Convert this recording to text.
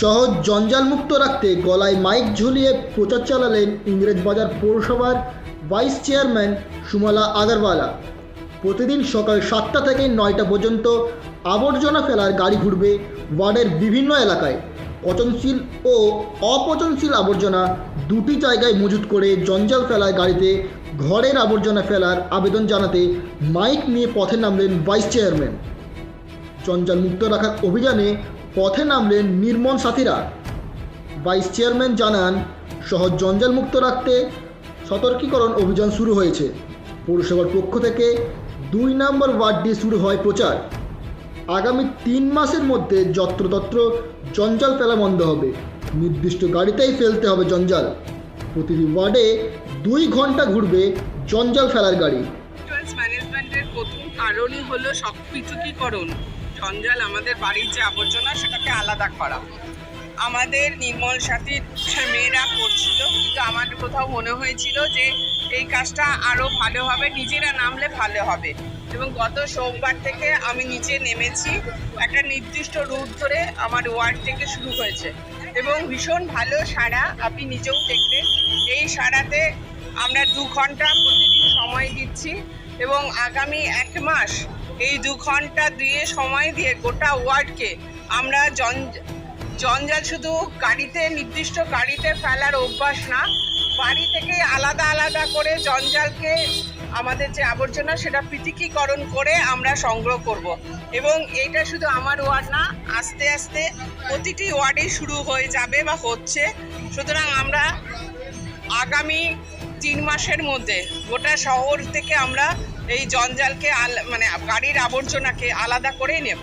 সহজ জঞ্জালমুক্ত রাখতে গলায় মাইক ঝুলিয়ে প্রচার চালালেন ইংরেজবাজার পৌরসভার ভাইস চেয়ারম্যান সুমালা আগরওয়ালা। প্রতিদিন সকাল সাতটা থেকে নয়টা পর্যন্ত আবর্জনা ফেলার গাড়ি ঘুরবে ওয়ার্ডের বিভিন্ন এলাকায়। পচনশীল ও অপচনশীল আবর্জনা দুটি জায়গায় মজুত করে জঞ্জাল ফেলার গাড়িতে ঘরের আবর্জনা ফেলার আবেদন জানাতে মাইক নিয়ে পথে নামলেন ভাইস চেয়ারম্যান। জঞ্জাল মুক্ত রাখার অভিযানে পথে নামলেন নির্মল সাথীরা। ভাইস চেয়ারম্যান জানান, শহর জঞ্জাল মুক্ত রাখতে সতর্কীকরণ অভিযান শুরু হয়েছে। পৌরসভার পক্ষ থেকে দুই নম্বর ওয়ার্ড দিয়ে শুরু হয় প্রচার। আগামী তিন মাসের মধ্যে যত্রতত্র জঞ্জাল ফেলা বন্ধ হবে। নির্দিষ্ট গাড়িতেই ফেলতে হবে জঞ্জাল। প্রতিটি ওয়ার্ডে দুই ঘণ্টা ঘুরবে জঞ্জাল ফেলার গাড়ি। কারণই হলো জঞ্জাল আমাদের বাড়ির যে আবর্জনা, সেটাকে আলাদা করা। আমাদের নির্মল সাথীর মেয়েরা করছিল, কিন্তু আমার কোথাও মনে হয়েছিল যে এই কাজটা আরও ভালো হবে, নিজেরা নামলে ভালো হবে। এবং গত সোমবার থেকে আমি নিচে নেমেছি, একটা নির্দিষ্ট রুট ধরে আমার ওয়ার্ড থেকে শুরু হয়েছে। এবং ভীষণ ভালো সাড়া আপনি নিজেও দেখলেন। এই সাড়াতে আমরা দু ঘণ্টা প্রতিদিন সময় দিচ্ছি এবং আগামী এক মাস এই দু ঘণ্টা দিয়ে সময় দিয়ে গোটা ওয়ার্ডকে আমরা জন, জঞ্জাল শুধু গাড়িতে, নির্দিষ্ট গাড়িতে ফেলার অভ্যাস না, বাড়ি থেকে আলাদা আলাদা করে জঞ্জালকে আমাদের যে আবর্জনা সেটা পৃথকীকরণ করে আমরা সংগ্রহ করব। এবং এটা শুধু আমার ওয়ার্ড না, আস্তে আস্তে প্রতিটি ওয়ার্ডেই শুরু হয়ে যাবে বা হচ্ছে। সুতরাং আমরা আগামী তিন মাসের মধ্যে গোটা শহর থেকে আমরা এই জঞ্জালকে মানে গাড়ির আবর্জনাকে আলাদা করেই নেব।